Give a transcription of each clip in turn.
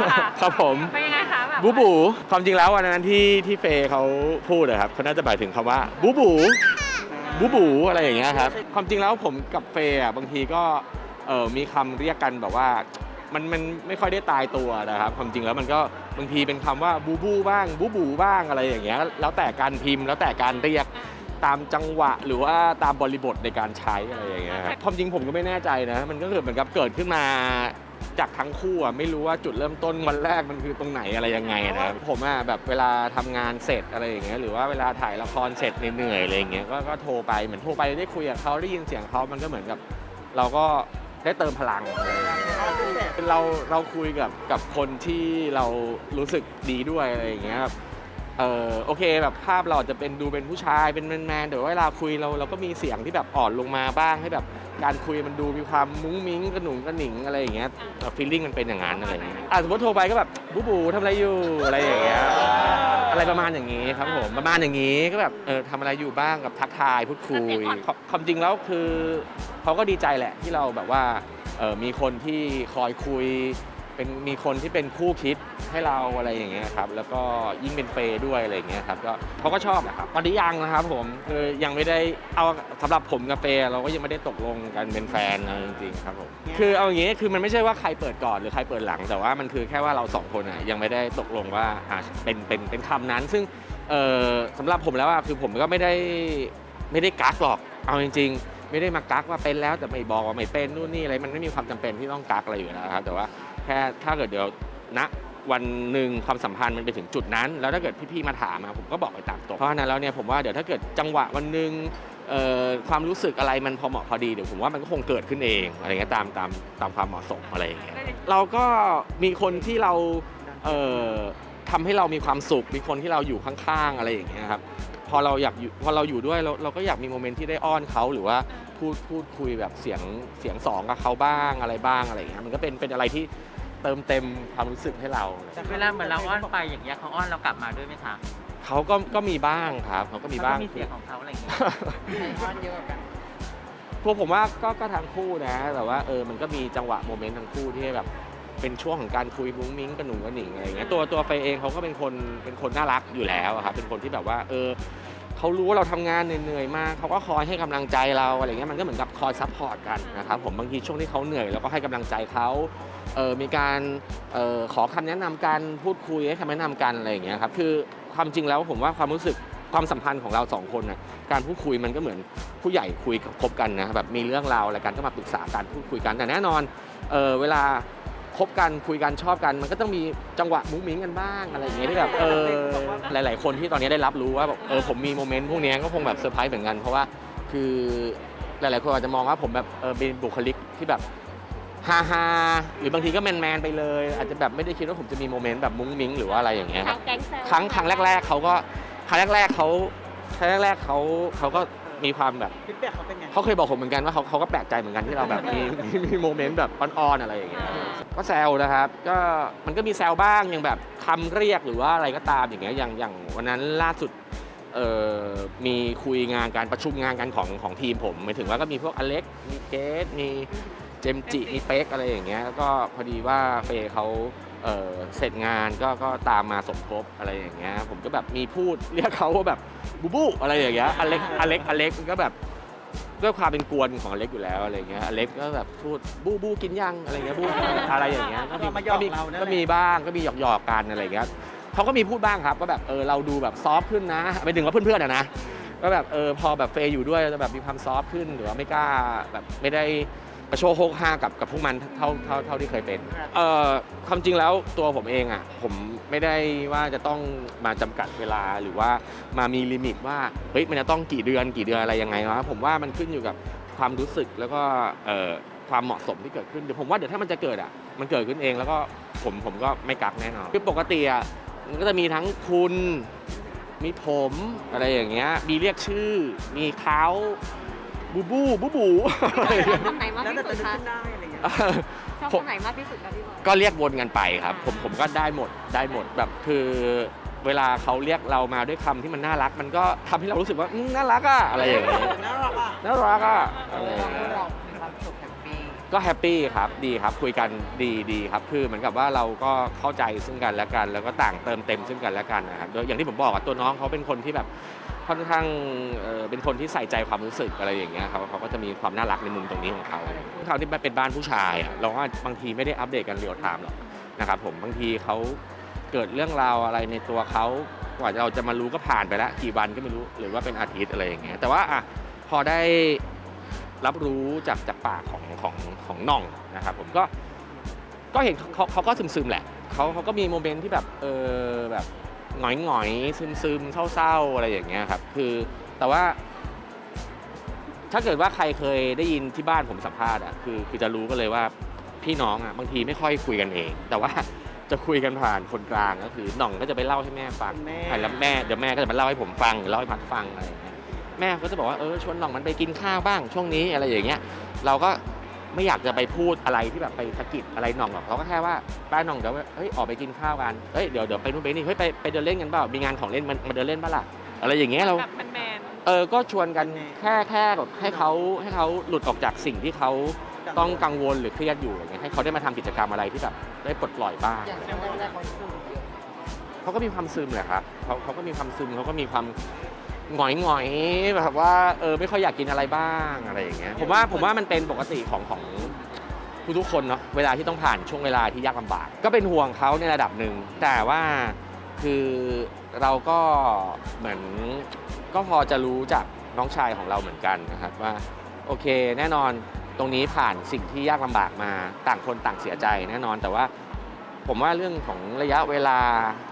อะค่ะครับผม เป็นยังไงคะแบบบูบูความจริงแล้ววันนั้นที่ที่เฟย์เขาพูดอะครับเขาน่าจะหมายถึงคำว่าบูบูบูบูอะไรอย่างเงี้ยครับ ความจริงแล้วผมกับเฟย์อะบางทีก็เออมีคำเรียกกันแบบว่า มันมันไม่ค่อยได้ตายตัวนะครับ ความจริงแล้วมันก็บางทีเป็นคำว่าบูบูบ้างบูบูบ้างอะไรอย่างเงี้ยแล้วแต่การพิมพ์แล้วแต่การเรียก ตามจังหวะหรือว่าตามบริบทในการใช้อะไรอย่างเงี้ยครับความจริงผมก็ไม่แน่ใจนะ มันก็เกิดเหมือนกับเกิดขึ้นมาจากทั้งคู่อะไม่รู้ว่าจุดเริ่มต้นวันแรกมันคือตรงไหนอะไรยังไงนะครับผมอะแบบเวลาทำงานเสร็จอะไรอย่างเงี้ยหรือว่าเวลาถ่ายละครเสร็จเหนื่อยๆอะไรอย่างเงี้ยก็ก็โทรไปเหมือนโทรไปได้คุยกับเขาได้ยินเสียงเขามันก็เหมือนกับ เราก็ได้เติมพลังอะไรอย่างเงี้ยเราเราคุยกับกับคนที่เรารู้สึกดีด้วยอะไรอย่างเงี้ยแบบ เออโอเคแบบภาพเราอาจจะเป็นดูเป็นผู้ชายเป็นแมนๆแต่ว่าเวลาคุยเราเราก็มีเสียงที่แบบอ่อนลงมาบ้างให้แบบการคุยมันดูมีความมุ้งมิ้งกระหนุงกระหนิงอะไรอย่างเงี้ยฟีลลิ่งมันเป็นอย่างนั้นอะไรอย่างเงี้ยอะสมมติโทรไปก็แบบบูบูทำอะไรอยู่อะไรอย่างเงี้ยอะไรประมาณอย่างนี้ครับผมประมาณอย่างนี้ก็แบบเออทำอะไรอยู่บ้างกับทักทายพูดคุยความความจริงแล้วคือเขาก็ดีใจแหละที่เราแบบว่าเออมีคนที่คอยคุย เป็นมีคนที่เป็นคู่คิดให้เราอะไรอย่างเงี้ยครับ แล้วก็ยิ่งเป็นเฟย์ด้วยอะไรอย่างเงี้ยครับก็เขาก็ชอบนะครับตอนนี้ยังนะครับผมคือยังไม่ได้เอาสำหรับผมกับเฟย์เราก็ยังไม่ได้ตกลงกันเป็นแฟนนะจริงๆครับผมคือเอาอย่างงี้คือมันไม่ใช่ว่าใครเปิดก่อนหรือใครเปิดหลัง แต่ว่ามันคือแค่ว่าเราสองคนอะยังไม่ได้ตกลงว่าอะเป็นเป็นเป็นคำนั้น ซึ่งเออสำหรับผมแล้วอะคือผมก็ไม่ได้ไม่ได้กักหรอกเอาจริง ๆ ไม่ได้มากักว่าเป็นแล้วแต่ไม่บอกว่าไม่เป็นนู่นนี่อะไรมันไม่มีความจำเป็นที่ต้องกักอะไรอยู่แล้วครับแต่ว่า แค่ถ้าเกิดเดี๋ยวณวันหนึ่งความสัมพันธ์มันไปถึงจุดนั้น แล้วถ้าเกิดพี่ๆมาถามมาผมก็บอกไปตามตรงเพราะฉะนั้นแล้วเนี่ยผมว่าเดี๋ยวถ้าเกิดจังหวะวันหนึ่งความรู้สึกอะไรมันพอเหมาะพอดีเดี๋ยวผมว่ามันก็คงเกิดขึ้นเองอะไรเงี้ยตามตามตามความเหมาะสมอะไรอย่างเงี้ยเราก็มีคนที่เราเอ่อทำให้เรามีความสุข มีคนที่เราอยู่ข้างๆอะไรอย่างเงี้ยครับพอเราอยากอยู่พอเราอยู่ด้วยเราเราก็อยากมีโมเมนต์ที่ได้อ้อนเขาหรือว่าพูดพูดคุยแบบเสียงเสียงสองกับเขาบ้างอะไรบ้างอะไรอย่างเงี้ยมันก็เป็นเป็นอะไรที่ เติมเต็มความรู้สึกให้เราเวลาเหมือนเราอ้อนไปอย่างเงี้ยเขาอ้อนเรากลับมาด้วยไหมคะเขาก็ก็มีบ้างครับเขาก็มีบ้าง เขก็มีเสียงของเขาอะไรอย่างเงี้ย อ้อนเยอะกัน พวกผมว่าก็ก็ทั้งคู่นะ แต่ว่าเออมันก็มีจังหวะโมเมนต์ทั้งคู่ที่แบบเป็นช่วงของการคุยมุ้งมิ้งกระหนุ่งกระหนิงอะไรอย่างเงี้ยตัวตัวไฟเองเขาก็เป็นคนเป็นคนน่ารักอยู่แล้วอะครับเป็นคนที่แบบว่าเออ เขารู้ว่าเราทำงานเหนื่อยๆมากเขาก็คอยให้กำลังใจเราอะไรเงี้ยมันก็เหมือนกับคอยซัพพอร์ตกันนะครับผมบางทีช่วงที่เขาเหนื่อยเราก็ให้กำลังใจเขาเออมีการออขอคำแนะนำกันพูดคุยให้คำแนะนำกันอะไรอย่างเงี้ยครับคือความจริงแล้วผมว่าความรู้สึกความสัมพันธ์ของเราสองคนนะการพูดคุยมันก็เหมือนผู้ใหญ่คุยคบกันนะแบบมีเรื่องราวอะไรกันก็มาปรึกษากันพูดคุยกันแต่แน่นอนเออเวลา คบกันคุยกันชอบกัน มันก็ต้องมีจังหวะมุ้งมิ้งกันบ้างอะไรอย่างเงี้ยที่แบบเออหลาย ๆ คนที่ตอนนี้ได้รับรู้ว่าแบบเออผมมีโมเมนต์พวกเนี้ยก็คงแบบเซอร์ไพรส์เหมือนกัน เพราะว่าคือหลาย ๆ คนอาจจะมองว่าผมแบบเออเป็นบุคลิกที่แบบฮาฮาๆหรือบางทีก็แมนๆไปเลย อาจจะแบบไม่ได้คิดว่าผมจะมีโมเมนต์แบบมุ้งมิ้งหรือว่าอะไรอย่างเงี้ยคทารับงแก๊งแซวครั้งครั้งแรก ๆเขาก็ครั้งแรก ๆเขาครั้งแรกๆเขาเขาก็ มีความแบบฟีดแบ็กเขาเป็นไง เขาเคยบอกผมเหมือนกันว่าเขาเขาก็แปลกใจเหมือนกันที่เราแบบมีมีมีโมเมนต์แบบอ่อนๆอะไรอย่างเงี้ยก็แซวนะครับ ก็มันก็มีแซวบ้างอย่างแบบคำเรียกหรือว่าอะไรก็ตามอย่างเงี้ยอย่างอย่างวันนั้นล่าสุดเอ่อมีคุยงานการประชุมงานกันของของทีมผมหมายถึงว่าก็มีพวกอเล็กมีเกสมี เจมส์จิมีเป๊กอะไรอย่างเงี้ยแล้วก็พอดีว่าเฟย์เขาเอ่อเสร็จงานก็ก็ตามมาสมทบอะไรอย่างเงี้ยผมก็แบบมีพูดเรียกเขาว่าแบบ บูบูอะไรอย่างเงี้ยอเล็กอเล็กอเล็กมันก็แบบด้วยความเป็นกวนของอเล็กอยู่แล้วอะไรเงี้ยอเล็กก็แบบพูดบูบูกินยังอะไรเงี้ยบูอะไรอย่างเงี้ยก็มีมาหยอกก็มีเรานั่นแหละก็มีบ้างก็มีหยอกหยอกๆกันอะไรเงี้ยเขาก็มีพูดบ้างครับก็แบบเออเราดูแบบซอฟต์ขึ้นนะไปถึงว่าเพื่อนๆอะนะก็แบบเออพอแบบเฟย์อยู่ด้วยจะแบบมีความซอฟต์ขึ้นหรือว่าไม่กล้าแบบไม่ได้ประ โชว์โฮกห้ากับกับพวกมันเท่าเท่าเท่าที่เคยเป็นเอ่อความจริงแล้วตัวผมเองอะผมไม่ได้ว่าจะต้องมาจำกัดเวลาหรือว่ามามีลิมิตว่าเฮ้ยมันจะต้องกี่เดือนกี่เดือนอะไรยังไงวะผมว่ามันขึ้นอยู่กับความรู้สึกแล้วก็เอ่อความเหมาะสมที่เกิดขึ้นเดี๋ยวผมว่าเดี๋ยวถ้ามันจะเกิดอะมันเกิดขึ้นเองแล้วก็ผมผมก็ไม่กักแน่นอนคือปกติอะมันก็จะมีทั้งคุณมีผมอะไรอย่างเงี้ยมีเรียกชื่อมีเขา บูบูบูบูอะไรอย่างเงี้ยคำไหนมากแล้วที่แต่สุจะดนึกคะขึ้นได้อะไรเงี้ย ชอบคำไหนมากที่สุดคะพี่บอย ก็เรียกวนกันไปครับ ผมผมก็ได้หมดได้หมดแบบคือเวลาเขาเรียกเรามาด้วยคำที่มันน่ารัก มันก็ทำให้เรารู้สึกว่าอืมน่ารักอะอะไรอย่างเงี้ยน่ารักอะน่ารักอะอะไรอย่างเงี้ย ก็แฮปปี้ครับดีครับคุยกันดีดีครับคือเหมือนกับว่าเราก็เข้าใจซึ่งกันและกัน แล้วก็ต่างเติมเต็มซึ่งกันและกันนะครับโดยอย่างที่ผมบอกอะตัวน้องเขาเป็นคนที่แบบค่อนข้างเป็นคนที่ใส่ใจความรู้สึกอะไรอย่างเงี้ยเขาเขาก็จะมีความน่ารักในมุมตรงนี้ของเขาเขาที่เป็นบ้านผู้ชายอะเราก็บางทีไม่ได้อัปเดตกันเรียลไทม์หรอกนะครับผมบางทีเขาเกิดเรื่องราวอะไรในตัวเขากว่าเราจะมารู้ก็ผ่านไปแล้วกี่วันก็ไม่รู้หรือว่าเป็นอาทิตย์อะไรอย่างเงี้ยแต่ว่าอะพอได้ รับรู้จากจากปากของของของน่องนะครับผมก็ก็เห็นเขาเขาก็ซึมซึมๆแหละเขาเขาก็มีโมเมนต์ที่แบบเออแบบหงอยหงอยซึมซึมๆเศร้าๆอะไรอย่างเงี้ยครับคือแต่ว่า ถ้าเกิดว่าใครเคยได้ยินที่บ้านผมสัมภาษณ์อะคือคือจะรู้กันเลยว่าพี่น้องอะบางทีไม่ค่อยคุยกันเอง แต่ว่าจะคุยกันผ่านคนกลางก็คือหน่องก็จะไปเล่าให้แม่ฟังแม่ใช่แล้วแม่เดี๋ยวแม่ก็จะมาเล่าให้ผมฟังหรือเล่าให้พัดฟังอะไรอย่างเงี้ย แม่ก็จะบอกว่าเออชวนหน่องมันไปกินข้าวบ้างช่วงนี้อะไรอย่างเงี้ยเราก็ไม่อยากจะไปพูดอะไรที่แบบไปสะกิดอะไรหน่องหรอกเราก็แค่ว่าบ้านหน่องเดี๋ยวเฮ้ยออกไปกินข้าวกันเฮ้ยเดี๋ยวเดี๋ยวไปนู่นไปนี่เฮ้ยไปไปเดินเล่นกันเปล่ามีงานของเล่นมันมาเดินเล่นบ้าล่ะอะไรอย่างเงี้ยเราแบบแมนเออก็ชวนกันแค่แค่แบบให้เขาให้เขาหลุดออกจากสิ่งที่เขาต้องกังวลหรือเครียดอยู่อย่างเงี้ยให้เขาได้มาทำกิจกรรมอะไรที่แบบได้ปลดปล่อยบ้างอย่างช่วงแรกๆเขาซึมเยอะเขาก็มีความซึมแหละครับเขาเขาก็มีความซึมเขาก็มีความ หงอยหงอยแบบว่าเออไม่ค่อยอยากกินอะไรบ้างอะไรอย่างเงี้ยผมว่าผมว่ามันเป็นปกติของของทุกๆคนเนาะเวลาที่ต้องผ่านช่วงเวลาที่ยากลำบาก ก็เป็นห่วงเขาในระดับหนึ่งแต่ว่าคือเราก็เหมือนก็พอจะรู้จากน้องชายของเราเหมือนกันนะครับว่าโอเคแน่นอนตรงนี้ผ่านสิ่งที่ยากลำบากมาต่างคนต่างเสียใจแน่นอนแต่ว่า ผมว่าเรื่องของระยะเวลา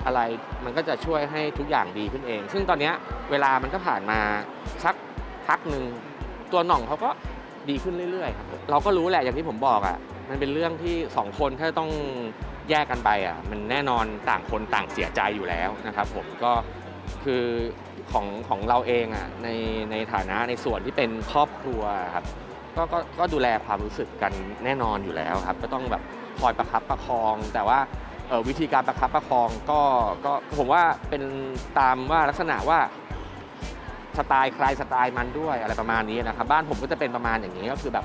อะไรมันก็จะช่วยให้ทุกอย่างดีขึ้นเอง ซึ่งตอนนี้เวลามันก็ผ่านมาสักพักหนึ่งตัวหน่องเขาก็ดีขึ้นเรื่อยๆครับเราก็รู้แหละอย่างที่ผมบอกอะมันเป็นเรื่องที่สองคนถ้าต้องแยกกันไปอะมันแน่นอนต่างคนต่างเสียใจอยู่แล้วนะครับ ผมก็คือของของเราเองอะในในฐานะในส่วนที่เป็นครอบครัวครับก็ก็ก็ดูแลความรู้สึกกันแน่นอนอยู่แล้วครับ ก็ต้องแบบ คอยประคับประคอง แต่ว่าเอ่อวิธีการประคับประคองก็ก็ผมว่าเป็นตามว่าลักษณะว่าสไตล์ใครสไตล์มันด้วยอะไรประมาณนี้นะครับ บ้านผมก็จะเป็นประมาณอย่างนี้ก็คือแบบ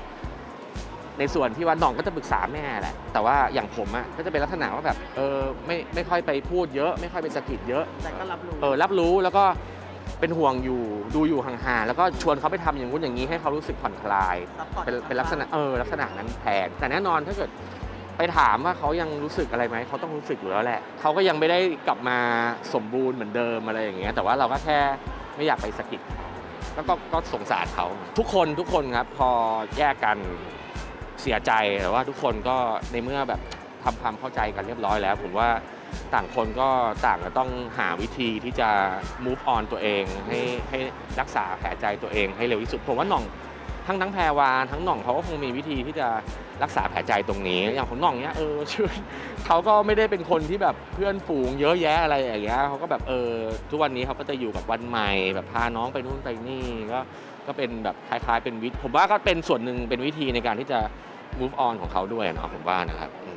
ในส่วนที่ว่าน้องก็จะปรึกษาแม่แหละแต่ว่าอย่างผมอะก็จะเป็นลักษณะว่าแบบเออไม่ไม่ค่อยไปพูดเยอะ ไม่ค่อยไปสะกิดเยอะแต่ก็รับรู้เออรับรู้แล้วก็เป็นห่วงอยู่ดูอยู่ห่างๆแล้วก็ชวนเขาไปทำอย่างนู้นอย่างนี้ให้เขารู้สึกผ่อนคลายซัพพอร์ตเป็นเป็นลักษณะเออลักษณะนั้นแทนแต่แน่นอนถ้าเกิด ไปถามว่าเขายังรู้สึกอะไรไหมเขาต้องรู้สึกอยู่แล้วแหละเขาก็ยังไม่ได้กลับมาสมบูรณ์เหมือนเดิมอะไรอย่างเงี้ยแต่ว่าเราก็แค่ไม่อยากไปสะกิดก็ก็ก็สงสารเขาทุกคนทุกคนครับพอแยกกันเสียใจแต่ว่าทุกคนก็ในเมื่อแบบทำความเข้าใจกันเรียบร้อยแล้ว ผมว่าต่างคนก็ต่างก็ต้องหาวิธีที่จะ move on ตัวเอง ให้ให้รักษาแผลใจตัวเองให้เร็วที่สุด ผมว่าหน่อง ทั้งทั้งแพรวาทั้งหน่องเขาก็คงมีวิธีที่จะรักษาแผลใจตรงนี้ อย่างของหน่องเนี้ยเออชื่อเขาก็ไม่ได้เป็นคนที่แบบเพื่อนฝูงเยอะแยะอะไรอย่างเงี้ยเขาก็แบบเออทุกวันนี้เขาก็จะอยู่กับวันใหม่แบบพาน้องไปนู่นไปนี่ก็ก็เป็นแบบคล้ายๆเป็นวิธีผมว่าก็เป็นส่วนหนึ่งเป็นวิธีในการที่จะ move on ของเขาด้วยเนาะผมว่านะครับอื